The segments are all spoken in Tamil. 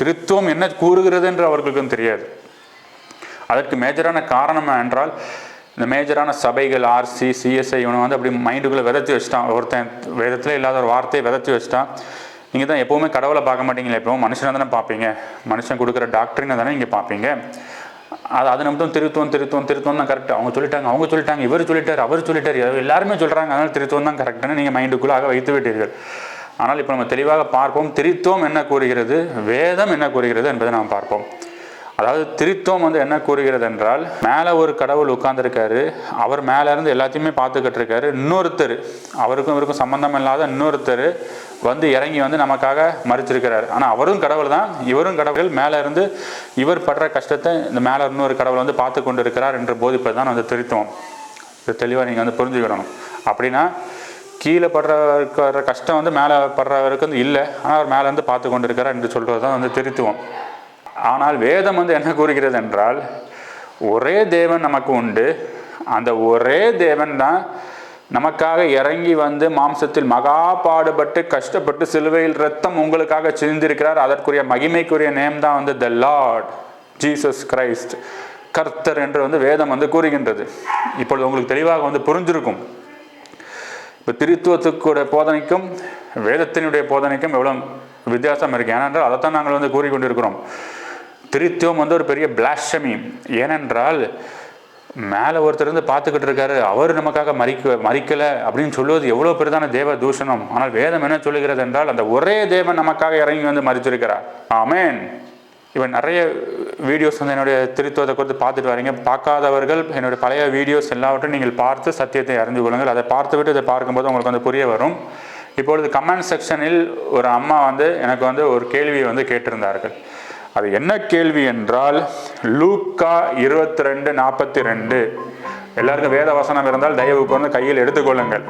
திருத்துவம் என்ன கூறுகிறது என்று அவர்களுக்கும் தெரியாது. அதற்கு மேஜரான காரணம் என்றால் இந்த மேஜரான சபைகள் ஆர்சி சிஎஸ்ஐ இவனை வந்து அப்படி மைண்டுக்குள்ளே விதைச்சி வச்சிட்டான். ஒருத்தன் வேதத்தில் இல்லாத ஒரு வார்த்தையை விதைச்சி வச்சுட்டான். நீங்கள் தான் எப்போவுமே கடவுளை பார்க்க மாட்டீங்களே எப்பவும் மனுஷனை தானே பார்ப்பீங்க. மனுஷன் கொடுக்குற டாக்டரினை தானே நீங்கள் பார்ப்பீங்க. அது அது மட்டும் திருத்துவம் திருத்துவம் திருத்துவம் தான் கரெக்ட் அவங்க சொல்லிட்டாங்க அவங்க சொல்லிட்டாங்க இவர் சொல்லிட்டார் அவர் சொல்லிட்டார். எல்லாருமே சொல்கிறாங்க அதனால் திருத்துவம் தான் கரெக்டுன்னு நீங்கள் மைண்டுக்குள்ளாக வைத்து விட்டீர்கள். ஆனால் இப்போ நம்ம தெளிவாக பார்ப்போம் திருத்துவம் என்ன கூறுகிறது? வேதம் என்ன கூறுகிறது என்பதை நாம் பார்ப்போம். அதாவது திருத்துவம் வந்து என்ன கூறுகிறது என்றால் மேலே ஒரு கடவுள் உட்கார்ந்துருக்காரு அவர் மேலே இருந்து எல்லாத்தையுமே பார்த்துக்கிட்டு இருக்காரு. இன்னொருத்தர் அவருக்கும் இவருக்கும் சம்பந்தம் இல்லாத இன்னொருத்தர் வந்து இறங்கி வந்து நமக்காக மறிச்சிருக்கிறார். ஆனால் அவரும் கடவுள் தான் இவரும் கடவுள். மேலே இருந்து இவர் படுற கஷ்டத்தை இந்த மேலே இன்னொரு கடவுள் வந்து பார்த்து கொண்டு இருக்கிறார் என்று போதிப்பது தான் வந்து திருத்துவம் இது தெளிவாக நீங்கள் வந்து புரிஞ்சுக்கிடணும் அப்படின்னா கீழே படுறவருக்கு வர்ற கஷ்டம் வந்து மேலே படுறவருக்கு வந்து இல்லை. ஆனால் அவர் மேலேருந்து பார்த்து கொண்டு இருக்கிறார் என்று சொல்கிறது தான் வந்து திருத்துவம். ஆனால் வேதம் வந்து என்ன கூறுகிறது என்றால் ஒரே தேவன் நமக்கு உண்டு. அந்த ஒரே தேவன் தான் நமக்காக இறங்கி வந்து மாம்சத்தில் மகா பாடுபட்டு கஷ்டப்பட்டு சிலுவையில் ரத்தம் உங்களுக்காக சிந்திருக்கிறார். அதற்குரிய மகிமைக்குரிய நேம் தான் வந்து த லார்ட் ஜீசஸ் கிரைஸ்ட் கர்த்தர் என்று வந்து வேதம் வந்து கூறுகின்றது. இப்பொழுது உங்களுக்கு தெளிவாக வந்து புரிஞ்சிருக்கும். இப்போ திருத்துவத்துக்குடைய போதனைக்கும் வேதத்தினுடைய போதனைக்கும் எவ்வளோ வித்தியாசம் இருக்குது ஏனென்றால் அதைத்தான் நாங்கள் வந்து கூறிக்கொண்டிருக்கிறோம். திருத்துவம் வந்து ஒரு பெரிய பிளாஷமி ஏனென்றால் மேலே ஒருத்தர் இருந்து பார்த்துக்கிட்டு இருக்காரு அவர் நமக்காக மறிக்க மறிக்கலை அப்படின்னு சொல்லுவது எவ்வளோ பெரிதான தேவ தூஷணம். ஆனால் வேதம் என்ன சொல்லுகிறது என்றால் அந்த ஒரே தேவன் நமக்காக இறங்கி வந்து மறித்திருக்கிறார். ஆமேன். இவன் நிறைய வீடியோஸ் வந்து என்னுடைய திருத்துவத்தை குறித்து பார்த்துட்டு வரீங்க. பார்க்காதவர்கள் என்னுடைய பழைய வீடியோஸ் எல்லாவற்றையும் நீங்கள் பார்த்து சத்தியத்தை அறிந்து கொள்ளுங்கள். அதை பார்த்து விட்டு இதை பார்க்கும்போது உங்களுக்கு வந்து புரிய வரும். இப்பொழுது கமெண்ட் செக்ஷனில் ஒரு அம்மா வந்து எனக்கு வந்து ஒரு கேள்வியை வந்து கேட்டிருந்தார்கள். அது என்ன கேள்வி என்றால் லூக்கா இருபத்தி ரெண்டு நாற்பத்தி ரெண்டு. எல்லாருக்கும் வேத வசனம் இருந்தால் தயவு கொண்டு கையில் எடுத்துக்கொள்ளுங்கள்.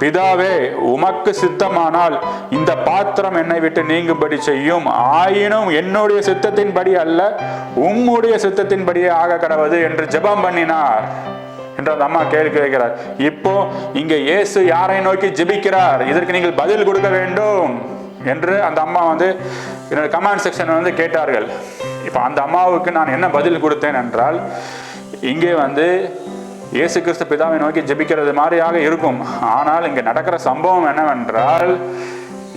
பிதாவே உமக்கு சித்தமானால் இந்த பாத்திரம் என்னை விட்டு நீங்கும்படி செய்யும். ஆயினும் என்னுடைய சித்தத்தின்படி அல்ல உம்முடைய சித்தத்தின்படியே ஆக கடவுது என்று ஜெபம் பண்ணினார் என்று அந்த அம்மா கேள்வி கேட்கிறார். இப்போ இங்க இயேசு யாரை நோக்கி ஜெபிக்கிறார்? இதற்கு நீங்கள் பதில் கொடுக்க வேண்டும் என்று அந்த அம்மா வந்து என்னோட கமெண்ட் செக்ஷன் வந்து கேட்டார்கள். இப்போ அந்த அம்மாவுக்கு நான் என்ன பதில் கொடுத்தேன் என்றால் இங்கே வந்து இயேசு கிறிஸ்து பிதாவை நோக்கி ஜெபிக்கிறது மாதிரியாக இருக்கும். ஆனால் இங்கே நடக்கிற சம்பவம் என்னவென்றால்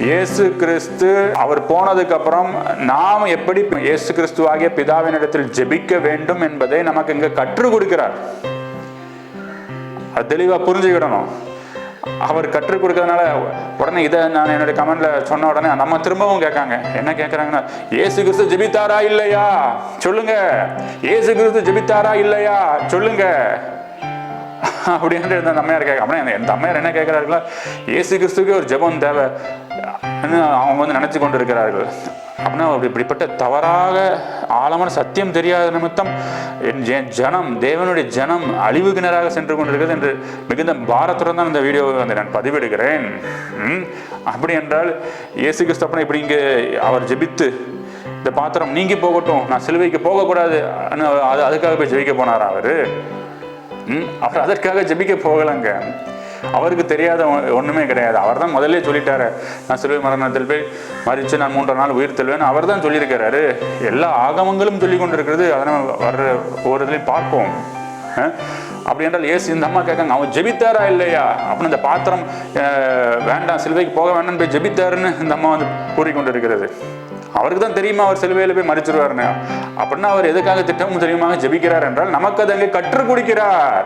இயேசு கிறிஸ்து அவர் போனதுக்கு அப்புறம் நாம் எப்படி இயேசு கிறிஸ்துவாகிய பிதாவினிடத்தில் ஜெபிக்க வேண்டும் என்பதை நமக்கு இங்க கற்றுக் கொடுக்கிறார். அது தெளிவாக புரிஞ்சுக்கிடணும். அவர் கற்றுக் கொடுக்கறதுனால உடனே இதை நான் என்னுடைய கமெண்ட்ல சொன்ன உடனே நம்ம திரும்பவும் கேட்காங்க. என்ன கேட்குறாங்கன்னா ஏசு கிறிஸ்து ஜெபித்தாரா இல்லையா? சொல்லுங்க. ஏசு கிறிஸ்து ஜெபித்தாரா இல்லையா? சொல்லுங்க. அப்படின்ட்டு இந்த அம்மையார் கேட்க அப்படின்னா எந்த அம்மையார் என்ன கேட்குறாருங்களா ஏசு கிறிஸ்துக்கே ஒரு ஜெபம் தேவை. அவங்க வந்து நினச்சி கொண்டு இருக்கிறார்கள் அப்படின்னா அப்படி இப்படிப்பட்ட தவறாக ஆழமான சத்தியம் தெரியாத நிமித்தம் என் ஜனம் தேவனுடைய ஜனம் அழிவுக்கு நேராக சென்று கொண்டிருக்கிறது என்று மிகுந்த பாரத்துடன் தான் இந்த வீடியோவை வந்து நான் பதிவிடுகிறேன். அப்படி என்றால் இயேசு கிறிஸ்து இப்படி இங்கே அவர் ஜெபித்து இந்த பாத்திரம் நீங்கி போகட்டும் நான் சிலுவைக்கு போகக்கூடாது அது அதுக்காக போய் ஜெயிக்க போனாரா அவர்? அவர் அதற்காக ஜெபிக்க போகலங்க. அவருக்கு தெரியாத ஒ- கிடையாது. அவர் தான் முதல்ல சொல்லிட்டாரு. நான் சிறுவை மரணத்தில் போய் மறித்து நான் மூன்று நாள் உயிர் தெல்வேன் அவர் தான் சொல்லியிருக்கிறாரு. எல்லா ஆகமங்களும் சொல்லி கொண்டிருக்கிறது. அதை நம்ம வர்ற ஒரு இதுலையும் பார்ப்போம். அப்படி என்றால் ஏசு இந்த அம்மா கேட்காங்க அவன் ஜெபித்தாரா இல்லையா? அப்படின்னு இந்த பாத்திரம் வேண்டாம் சிலுவைக்கு போக வேண்டாம்னு போய் ஜெபித்தாருன்னு இந்த அம்மா வந்து கூறிக்கொண்டிருக்கிறது அவருக்கு தான் தெரியுமா அவர் சிலுவையில் போய் மறிச்சிருவாருன்னு? அப்படின்னா அவர் எதுக்காக திட்டமும் தெரியுமா ஜெபிக்கிறார் என்றால் நமக்கு அதை அங்கே கற்றுக் கொடுக்கிறார்.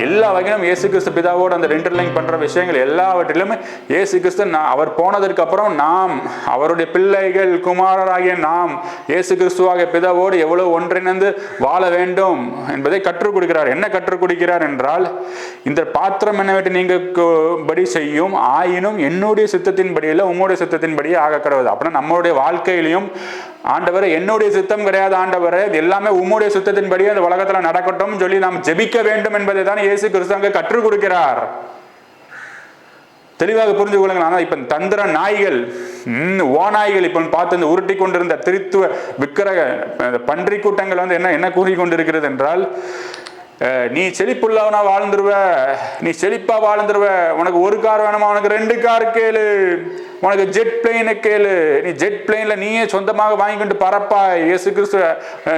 எல்லா வகையிலும் இயேசு கிறிஸ்து பிதாவோடு அந்த ரெண்டர்லிங் பண்ணுற விஷயங்கள் எல்லாவற்றிலுமே இயேசு கிறிஸ்து நான் அவர் போனதற்கு அப்புறம் நாம் அவருடைய பிள்ளைகள் குமாரராகிய நாம் இயேசு கிறிஸ்துவாகிய பிதாவோடு எவ்வளவு ஒன்றிணைந்து வாழ வேண்டும் என்பதை கற்றுக் கொடுக்கிறார். என்ன கற்றுக் கொடுக்கிறார் என்றால் இந்த பாத்திரம் என்ன நீங்கள் நீங்க படி செய்யும் ஆயினும் என்னுடைய சித்தத்தின் படியில் உங்களுடைய சித்தத்தின்படியே ஆக கடவுது அப்படின்னா நம்மளுடைய வாழ்க்கையிலையும் ஆண்டவர் என்னுடைய சித்தம் கிடையாது ஆண்டவர். இது எல்லாமே உம்முடைய சித்தத்தின்படியே அந்த உலகத்துல நடக்கட்டும் சொல்லி நாம் ஜெபிக்க வேண்டும் என்பதை தான் இயேசு கிறிஸ்து கற்றுக் கொடுக்கிறார். தெளிவாக புரிஞ்சு கொள்ளுங்கள். ஆனால் இப்ப தந்திர நாய்கள் ஓ ஓநாய்கள் இப்ப பார்த்து இந்த உருட்டி கொண்டிருந்த திருத்துவ விக்கிரக பன்றி கூட்டங்கள் வந்து என்ன என்ன கூறி கொண்டிருக்கிறது என்றால் நீ செழிப்புள்ளவனா வாழ்ந்துருவ நீ செழிப்பா வாழ்ந்துருவ. உனக்கு ஒரு கார் வேணுமா? உனக்கு ரெண்டு கார் கேளு. உனக்கு ஜெட் பிளெயினை கேளு. நீ ஜெட் பிளெயின்ல நீயே சொந்தமாக வாங்கிக்கிட்டு பறப்பா இயேசு கிறிஸ்து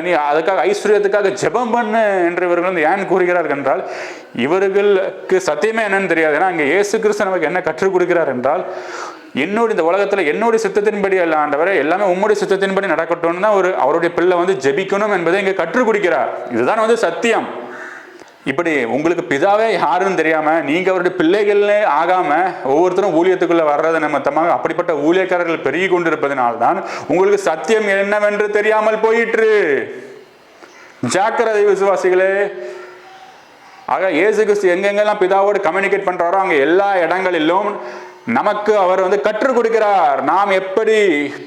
நீ அதுக்காக ஐஸ்வர்யத்துக்காக ஜெபம் பண்ணு என்று இவர்கள் வந்து ஏன் கூறுகிறார்கள் என்றால் இவர்களுக்கு சத்தியமே என்னன்னு தெரியாது. ஏன்னா அங்கே இயேசு கிறிஸ்து நமக்கு என்ன கற்றுக் கொடுக்கிறார் என்றால் என்னோட இந்த உலகத்தில் என்னுடைய சித்தத்தின்படி அல்ல ஆண்டவரே எல்லாமே உம்முடைய சித்தத்தின்படி நடக்கட்டும்னு தான் ஒரு அவருடைய பிள்ளை வந்து ஜெபிக்கணும் என்பதை இங்கே கற்றுக் கொடுக்கிறார். இதுதான் வந்து சத்தியம். இப்படி உங்களுக்கு பிதாவே யாருன்னு தெரியாம நீங்க அவருடைய பிள்ளைகள்னே ஆகாம ஒவ்வொருத்தரும் ஊழியத்துக்குள்ள வர்றது நிமித்தமாக அப்படிப்பட்ட ஊழியக்காரர்கள் பெருகி கொண்டிருப்பதனால்தான் உங்களுக்கு சத்தியம் என்னவென்று தெரியாமல் போயிற்று. ஜாக்கிரதை விசுவாசிகளே. ஆக இயேசு கிறிஸ்து எங்கெங்கெல்லாம் பிதாவோடு கம்யூனிகேட் பண்ணுறாரோ அங்கே எல்லா இடங்களிலும் நமக்கு அவர் வந்து கற்றுக் கொடுக்கிறார். நாம் எப்படி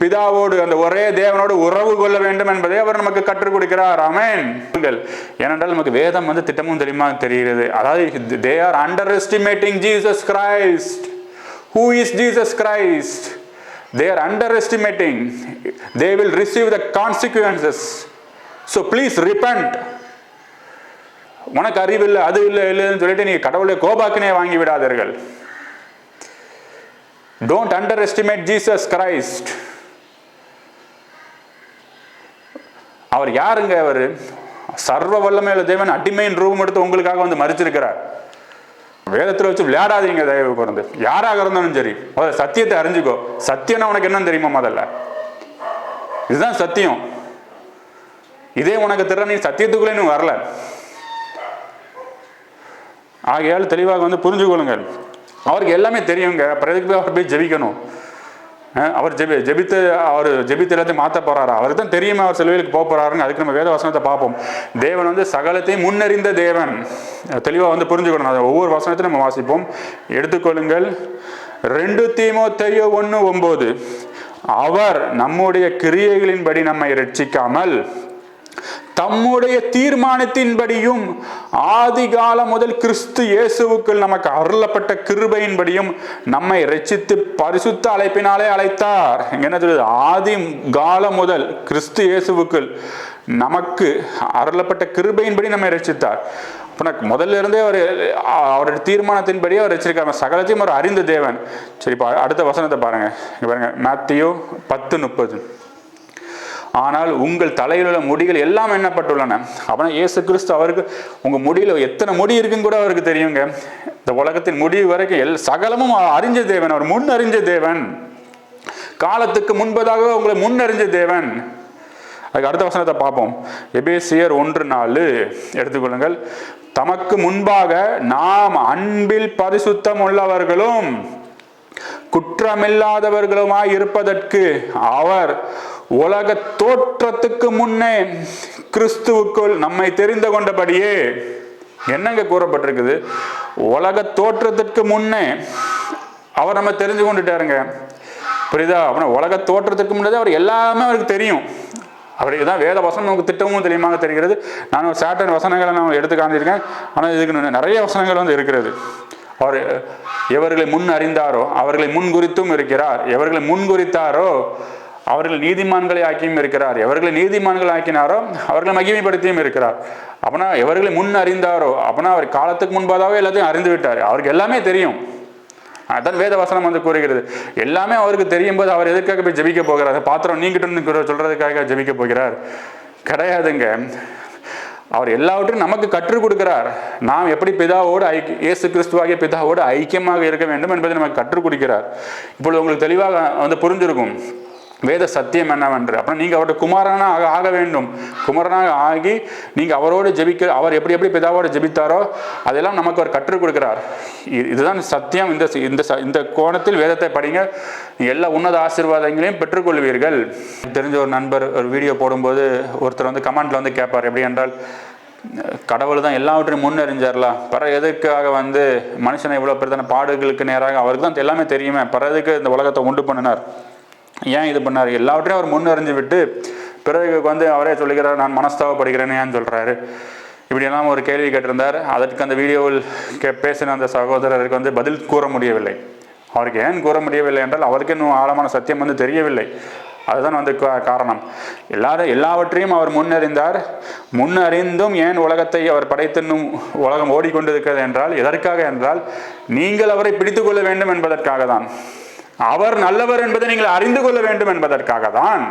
பிதாவோடு அந்த ஒரே தேவனோடு உறவு கொள்ள வேண்டும் என்பதை அவர் நமக்கு கற்றுக் கொடுக்கிறார். அமேன் ஏனென்றால் நமக்கு வேதம் வந்து திட்டமும் தெரியுமா? தெரிகிறது. அதாவது they are underestimating Jesus Christ who is Jesus Christ they are underestimating they will receive the consequences so please repent உனக்கு அறிவில்லை அது இல்லை இல்லைன்னு சொல்லிட்டு நீங்கள் கடவுளை கோபாக்கினே வாங்கி விடாதீர்கள். Don't underestimate Jesus Christ அவர் யாருங்க அவர்? சர்வ வல்லமையில தேவன் அடிமையின் ரூபம் எடுத்து உங்களுக்காக வந்து மறிச்சிருக்கிறார் வேதத்தில் வச்சு விளையாடாதீங்க தயவு கூர்ந்து. யாராக இருந்தாலும் சரி முதல்ல சத்தியத்தை அறிஞ்சுக்கோ. சத்தியம்னா உனக்கு என்னன்னு தெரியுமா முதல்ல? இதுதான் சத்தியம். இதே உனக்கு திறன் நீ சத்தியத்துக்குள்ளே இன்னும் வரல. ஆகையால் தெளிவாக வந்து புரிஞ்சுக்கொள்ளுங்கள். அவருக்கு எல்லாமே தெரியுங்க. அப்புறம் போய் அவர் போய் ஜெபிக்கணும். அவர் ஜெபி ஜெபித்து அவர் ஜெபித்து எல்லாத்தையும் மாற்ற போறாரா? அவருக்கு தான் தெரியுமா அவர் செலவிலுக்கு போக போறாருங்க அதுக்கு நம்ம வேத வசனத்தை பார்ப்போம். தேவன் வந்து சகலத்தையும் முன்னறிந்த தேவன். தெளிவாக வந்து புரிஞ்சுக்கணும். அதை ஒவ்வொரு வசனத்தையும் நம்ம வாசிப்போம். எடுத்துக்கொள்ளுங்கள். ரெண்டு தீமோ தெரியோ ஒன்று ஒம்போது. அவர் நம்முடைய கிரியைகளின்படி நம்மை ரட்சிக்காமல் தம்முடைய தீர்மானத்தின்படியும் ஆதிகாலம் முதல் கிறிஸ்து இயேசுவுக்குள் நமக்கு அருளப்பட்ட கிருபையின்படியும் நம்மை ரச்சித்து பரிசுத்த அழைப்பினாலே அழைத்தார். என்ன சொல்றது ஆதி காலம் முதல் கிறிஸ்து இயேசுவுக்குள் நமக்கு அருளப்பட்ட கிருபையின்படி நம்மை ரச்சித்தார் அப்போ முதல்ல இருந்தே அவர் அவருடைய தீர்மானத்தின்படி அவர் வச்சிருக்காங்க சகலத்தையும் அவர் அறிந்த தேவன். சரி இப்போ அடுத்த வசனத்தை பாருங்க. பாருங்க. மேத்தியோ பத்து முப்பது. ஆனால் உங்கள் தலையில் உள்ள முடிகள் எல்லாம் எண்ணப்பட்டுள்ளன. அப்படின்னா இயேசு கிறிஸ்து அவருக்கு உங்கள் முடியில் எத்தனை முடி இருக்குன்னு கூட அவருக்கு தெரியுங்க. இந்த உலகத்தின் முடிவு வரைக்கும் எல் சகலமும் அறிஞ்ச தேவன். அவர் முன் அறிஞ்ச தேவன். காலத்துக்கு முன்பதாக உங்களை முன் அறிஞ்ச தேவன். அதுக்கு அடுத்த வசனத்தை பார்ப்போம். எபேசியர் ஒன்று நாலு. எடுத்துக்கொள்ளுங்கள். தமக்கு முன்பாக நாம் அன்பில் பரிசுத்தம் உள்ளவர்களும் குற்றமில்லாதவர்களுமாய் இருப்பதற்கு அவர் உலக தோற்றத்துக்கு முன்னே கிறிஸ்துவுக்குள் நம்மை தெரிந்து கொண்டபடியே என்னங்க கூறப்பட்டிருக்குது? உலக தோற்றத்திற்கு முன்னே அவர் நம்ம தெரிஞ்சு கொண்டுட்டாருங்க. புரியுதா? அப்படின்னா உலக தோற்றத்துக்கு முன்னே அவர் எல்லாமே அவருக்கு தெரியும். அப்படி தான் வேத வசனம் நமக்கு திட்டமும் தெளிவாக தெரிகிறது. நான் ஒரு சாட்டன் வசனங்களை நான் எடுத்து காமிச்சிருக்கேன் ஆனால் இதுக்கு நிறைய வசனங்கள் வந்து இருக்கிறது. அவர் எவர்களை முன் அறிந்தாரோ அவர்களை முன் குறித்தும் இருக்கிறார். எவர்களை முன் குறித்தாரோ அவர்கள் நீதிமான்களை ஆக்கியும் இருக்கிறார். எவர்களை நீதிமான்கள் ஆக்கினாரோ அவர்களை மகிமைப்படுத்தியும் இருக்கிறார். அப்பனா எவர்களை முன் அறிந்தாரோ அப்பனா அவர் காலத்துக்கு முன்பதாகவே எல்லாத்தையும் அறிந்து விட்டார். அவருக்கு எல்லாமே தெரியும். அதான் வேத வசனம் வந்து கூறுகிறது. எல்லாமே அவருக்கு தெரியும் போது அவர் எதற்காக போய் ஜெபிக்க போகிறார்? பாத்திரம் நீங்கிட்டு சொல்றதுக்காக ஜபிக்க போகிறார். கிடையாதுங்க. அவர் எல்லாவற்றையும் நமக்கு கற்றுக் கொடுக்கிறார். நாம் எப்படி பிதாவோடு ஐக்கிய இயேசு கிறிஸ்துவாகிய பிதாவோடு ஐக்கியமாக இருக்க வேண்டும் என்பதை நமக்கு கற்றுக் கொடுக்கிறார். இப்பொழுது உங்களுக்கு தெளிவாக வந்து புரிஞ்சிருக்கும். வேத சத்தியம் என்னவென்று. அப்புறம் நீங்கள் அவருடைய குமாரனாக ஆக வேண்டும். குமாரனாக ஆகி நீங்கள் அவரோடு ஜெபிக்க அவர் எப்படி எப்படி பிதாவோடு ஜெபித்தாரோ அதெல்லாம் நமக்கு அவர் கற்றுக் கொடுக்கிறார். இது- இதுதான் சத்தியம். இந்த இந்த இந்த கோணத்தில் வேதத்தை படிங்க. எல்லா உன்னத ஆசீர்வாதங்களையும் பெற்றுக்கொள்வீர்கள். தெரிஞ்ச ஒரு நண்பர் ஒரு வீடியோ போடும்போது ஒருத்தர் வந்து கமெண்ட்டில் வந்து கேட்பார் எப்படி என்றால் கடவுள் தான் எல்லாவற்றையும் முன்னறிஞ்சார்லாம் பிற எதுக்காக வந்து மனுஷனை இவ்வளோ பெருதான பாடுகளுக்கு நேராக அவருக்கு தான் எல்லாமே தெரியுமே. பிற எதுக்கு இந்த உலகத்தை உண்டு பண்ணினார். ஏன் இது பண்ணார்? எல்லாவற்றையும் அவர் முன்னறிஞ்சு விட்டு பிறகு வந்து அவரே சொல்லுகிறார் நான் மனஸ்தாபப்படுகிறேன்னு ஏன் சொல்கிறாரு இப்படியெல்லாம் ஒரு கேள்வி கேட்டிருந்தார். அதற்கு அந்த வீடியோவில் கே பேசின அந்த சகோதரருக்கு வந்து பதில் கூற முடியவில்லை. அவருக்கு ஏன் கூற முடியவில்லை என்றால் அவருக்கு இன்னும் ஆழமான சத்தியம் வந்து தெரியவில்லை. அதுதான் வந்து காரணம். எல்லாரும் எல்லாவற்றையும் அவர் முன்னறிந்தார். முன்னறிந்தும் ஏன் உலகத்தை அவர் படைத்தும் உலகம் ஓடிக்கொண்டிருக்கிறது என்றால் எதற்காக என்றால் நீங்கள் அவரை பிடித்து கொள்ள வேண்டும் என்பதற்காக தான் அவர் நல்லவர் என்பதை நீங்கள் அறிந்து கொள்ள வேண்டும் என்பதற்காக தான்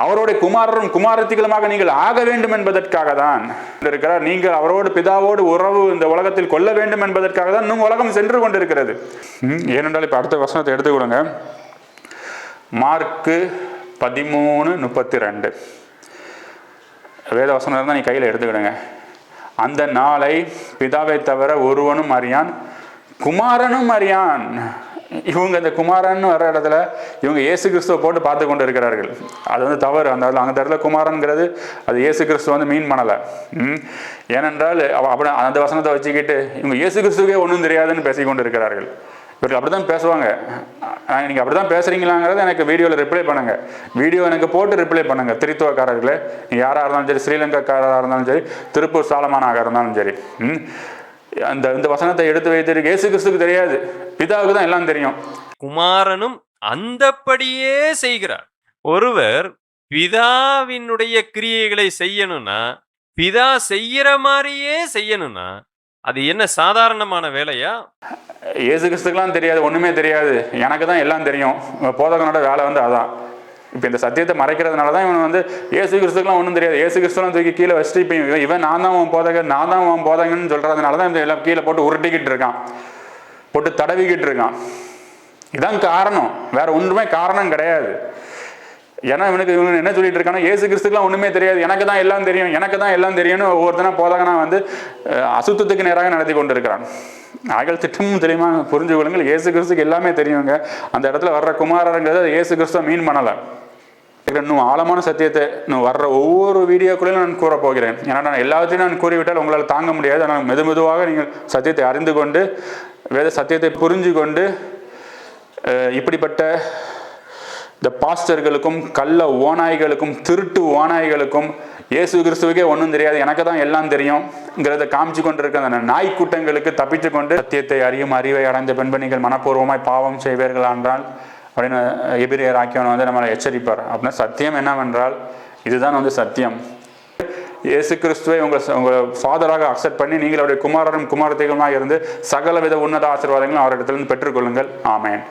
அவருடைய குமாரரும் குமாரத்திகளுமாக நீங்கள் ஆக வேண்டும் என்பதற்காக தான் இருக்கிறார். நீங்கள் அவரோடு பிதாவோடு உறவு இந்த உலகத்தில் கொள்ள வேண்டும் என்பதற்காக தான் இன்னும் உலகம் சென்று கொண்டிருக்கிறது. ம், ஏனென்றால் இப்போ அடுத்த வசனத்தை எடுத்துக்கொடுங்க மார்க்கு பதிமூணு முப்பத்தி ரெண்டு வேத வசனம் இருந்தால் நீ கையில் எடுத்துக்கிடுங்க. அந்த நாளை பிதாவை தவிர ஒருவனும் அறியான். குமாரனும் அறியான். இவங்க இந்த குமாரன் வர இடத்துல இவங்க இயேசு கிறிஸ்துவை போட்டு பார்த்து கொண்டு இருக்கிறார்கள் அது வந்து தவறு. அந்த அந்த இடத்துல குமாரன்கிறது அது இயேசு கிறிஸ்துவ வந்து மீன் பண்ணலை. ம்? ஏனென்றால் அவ- அப்படி அந்த வசனத்தை வச்சுக்கிட்டு இவங்க இயேசு கிறிஸ்துவே ஒன்றும் தெரியாதுன்னு பேசிக்கொண்டு இருக்கிறார்கள் இவர்கள் அப்படி தான் பேசுவாங்க. நீங்கள் அப்படி தான் பேசுகிறீங்களாங்கிறத எனக்கு வீடியோவில் ரிப்ளை பண்ணுங்கள் வீடியோ எனக்கு போட்டு ரிப்ளை பண்ணுங்க. திருத்துவக்காரர்களே நீங்கள் யாராக இருந்தாலும் சரி ஸ்ரீலங்காக்காரராக இருந்தாலும் சரி திருப்பூர் சாலமானாக இருந்தாலும் சரி. ம்? அந்த இந்த வசனத்தை எடுத்து வைத்திருக்கு இயேசு கிறிஸ்துக்கு தெரியாது. பிதாவுக்கு தான் எல்லாம் தெரியும். குமாரனும் அந்தப்படியே செய்கிறார். ஒருவர் பிதாவினுடைய கிரியைகளை செய்யணும்னா பிதா செய்யற மாதிரியே செய்யணும்னா அது என்ன சாதாரணமான வேலையா? இயேசு கிறிஸ்துக்கெல்லாம் தெரியாது ஒன்றுமே தெரியாது. எனக்கு தான் எல்லாம் தெரியும். போதகனோட வேலை வந்து அதான். இப்போ இந்த சத்தியத்தை மறைக்கிறதுனால தான் இவன் வந்து ஏசு கிறிஸ்துக்கெல்லாம் ஒன்றும் தெரியாது. ஏசு கிறிஸ்துலாம் தூக்கி கீழே வச்சுட்டு இப்போ இவன் இவன் நான் தான் அவன் போதாங்க நான் தான் அவன் போதாங்கன்னு சொல்கிறதுனால தான் இந்த எல்லாம் கீழே போட்டு உருட்டிக்கிட்டு இருக்கான். போட்டு தடவிக்கிட்டு இருக்கான். இதான் காரணம். வேற ஒன்றுமே காரணம் கிடையாது. ஏன்னா இவனுக்கு இவங்க என்ன சொல்லிட்டு இருக்கானா ஏசு கிறிஸ்துக்குலாம் ஒன்றுமே தெரியாது. எனக்கு தான் எல்லாம் தெரியும் எனக்கு தான் எல்லாம் தெரியும்னு ஒவ்வொருத்தனா போதகனா வந்து அசுத்தத்துக்கு நேராக நடத்தி கொண்டு இருக்கிறான் ஆகல் திட்டமும் தெரியுமா? புரிஞ்சு கொள்ளுங்கள் ஏசு கிறிஸ்துக்கு எல்லாமே தெரியுங்க. அந்த இடத்துல வர்ற குமாரங்கிறது ஏசு கிறிஸ்துவ மீன் பண்ணலை. இன்னும் ஆழமான சத்தியத்தை இன்னும் வர்ற ஒவ்வொரு வீடியோக்குள்ளேயும் நான் கூற போகிறேன். ஏன்னா நான் எல்லாத்தையும் நான் கூறிவிட்டால் உங்களால் தாங்க முடியாது. ஆனால் மெது மெதுவாக நீங்கள் சத்தியத்தை அறிந்து கொண்டு வேத சத்தியத்தை புரிஞ்சு கொண்டு இப்படிப்பட்ட இந்த பாஸ்டர்களுக்கும் கள்ள ஓநாய்களுக்கும் திருட்டு ஓநாய்களுக்கும் இயேசு கிறிஸ்துவுக்கே ஒன்றும் தெரியாது. எனக்கு தான் எல்லாம் தெரியும்ங்கிறத காமிச்சு கொண்டிருக்க அந்த நாய் கூட்டங்களுக்கு தப்பித்து கொண்டு சத்தியத்தை அறியும் அறிவை அடைந்த பெண்பணிகள் மனப்பூர்வமாய் பாவம் செய்வீர்கள் என்றால் அப்படின்னு எபிரியர் ஆக்கியவன் வந்து நம்மளை எச்சரிப்பார். அப்படின்னா சத்தியம் என்னவென்றால் இதுதான் வந்து சத்தியம். இயேசு கிறிஸ்துவை உங்கள் உங்கள் ஃபாதராக அக்செப்ட் பண்ணி நீங்கள் அவருடைய குமாரரும் குமாரத்தைகளுமாக இருந்து சகல வித உன்னத ஆசீர்வாதங்களும் அவரிடத்திலிருந்து பெற்றுக்கொள்ளுங்கள். ஆமேன்.